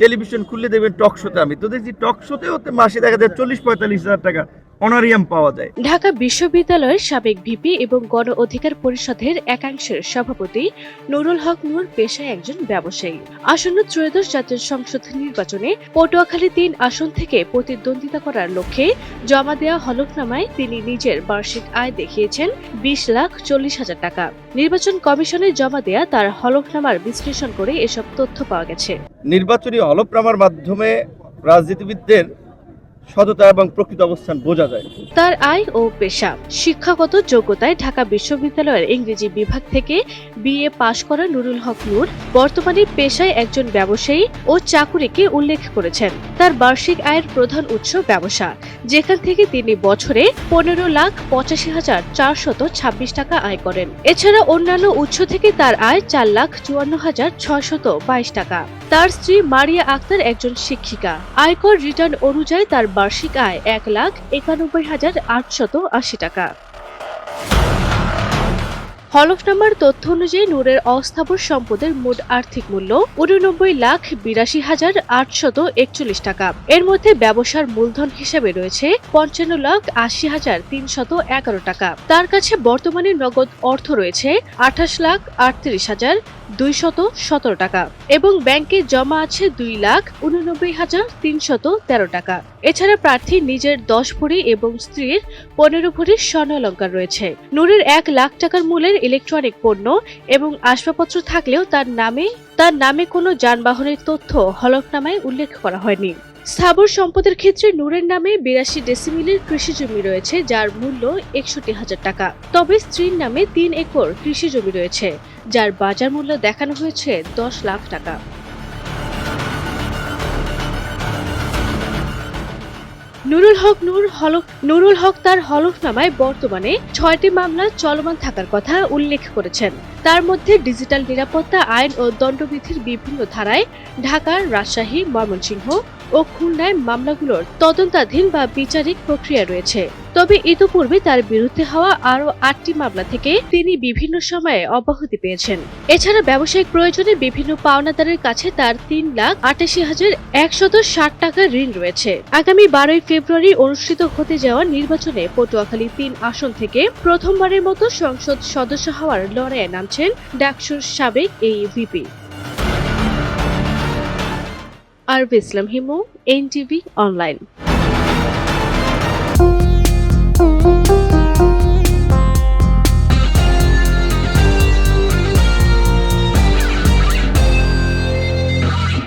Television খুলে দেবেন টক শোতে আমি। তো দেখছি টক হতে মাসে দেখা যায় চল্লিশ পঁয়তাল্লিশ হাজার টাকা অনারিয়াম পাওয়া যায়। ঢাকা বিশ্ববিদ্যালয়ের সাবেক ভিপি এবং গণ অধিকার পরিষদের একাংশের সভাপতি নুরুল হক নূর পেশায় একজন ব্যবসায়ী। আসন্ন ত্রয়োদশ জাতীয় সংসদ নির্বাচনে পটুয়াখালী তিন আসন থেকে প্রতিদ্বন্দ্বিতা করার লক্ষ্যে জমা দেওয়া হলফনামায় তিনি নিজের বার্ষিক আয় দেখিয়েছেন বিশ লাখ চল্লিশ হাজার টাকা। নির্বাচন কমিশনে জমা দেয়া তার হলফনামার বিশ্লেষণ করে এসব তথ্য পাওয়া গেছে। নির্বাচনী হলফনামার মাধ্যমে রাজনীতিবিদদের সততা এবং প্রকৃত অবস্থান বোঝা যায়। তার আয় ও পেশা শিক্ষাগত যোগ্যতায় ঢাকা বিশ্ববিদ্যালয়ের ইংরেজি বিভাগ থেকে বিএ পাশ করা নুরুল হক নূর বর্তমানে পেশায় একজন ব্যবসায়ী ও চাকুরিকে উল্লেখ করেছেন। তার বার্ষিক আয়ের প্রধান উৎস ব্যবসা, যেখান থেকে তিনি বছরে পনেরো লাখ পঁচাশি হাজার চারশত ছাব্বিশ টাকা আয় করেন। এছাড়া অন্যান্য উৎস থেকে তার আয় চার লাখ চুয়ান্ন হাজার ছয়শত বাইশ টাকা। তার স্ত্রী মারিয়া আক্তার একজন শিক্ষিকা। আয়কর রিটার্ন অনুযায়ী তার বার্ষিক আয় এক লাখ একানব্বই হাজার আটশত আশি টাকা। হলফনামার তথ্য অনুযায়ী নূরের অস্থাবর সম্পদের মোট আর্থিক মূল্য উননব্বই লাখ বিরাশি হাজার আটশত একচল্লিশ টাকা। এর মধ্যে ব্যবসার মূলধন হিসেবে রয়েছে পঞ্চান্ন লাখ আশি হাজার তিনশত এগারো টাকা। তার কাছে বর্তমানে নগদ অর্থ রয়েছে আঠাশ লাখ আটত্রিশ হাজার দুইশত সতেরো টাকা এবং ব্যাংকে জমা আছে দুই লাখ উননব্বই হাজার তিনশত তেরো টাকা। এছাড়া প্রার্থী নিজের দশ ভরি এবং স্ত্রীর পনেরো ভরির স্বর্ণালঙ্কার রয়েছে। নূরের এক লাখ টাকার মূল্যের ইলেকট্রনিক পণ্য এবং আসবাবপত্র থাকলেও তার নামে তার নামে কোনো যানবাহনের তথ্য হলফনামায় উল্লেখ করা হয়নি। স্থাবর সম্পদের ক্ষেত্রে নূরের নামে বিরাশি ডেসিমিলের কৃষি জমি রয়েছে, যার মূল্য একষট্টি হাজার টাকা। তবে স্ত্রীর নামে তিন একর কৃষি জমি রয়েছে, যার বাজার মূল্য দেখানো হয়েছে দশ লাখ টাকা। নুরুল হক নূর হলফ নুরুল হক তার হলফনামায় বর্তমানে ছয়টি মামলা চলমান থাকার কথা উল্লেখ করেছেন। তার মধ্যে ডিজিটাল নিরাপত্তা আইন ও দণ্ডবিধির বিভিন্ন ধারায় ঢাকার রাজশাহী, ময়মনসিংহ ও খুলনায় মামলাগুলোর তদন্তাধীন বা বিচারিক প্রক্রিয়া রয়েছে। তবে ইতোপূর্বে তার বিরুদ্ধে হওয়া আরও আটটি মামলা থেকে তিনি বিভিন্ন সময়ে অব্যাহতি পেয়েছেন। এছাড়া ব্যবসায়িক প্রয়োজনে বিভিন্ন পাওনাদারের কাছে তার তিন লাখ আটাশি হাজার একশত ষাট টাকার ঋণ রয়েছে। আগামী বারোই ফেব্রুয়ারি অনুষ্ঠিত হতে যাওয়া নির্বাচনে পটুয়াখালী তিন আসন থেকে প্রথমবারের মতো সংসদ সদস্য হওয়ার লড়াইয়ে নামছেন ডাকসুর সাবেক এই ভিপি। আরবি ইসলাম হিমু এনটিভি অনলাইন।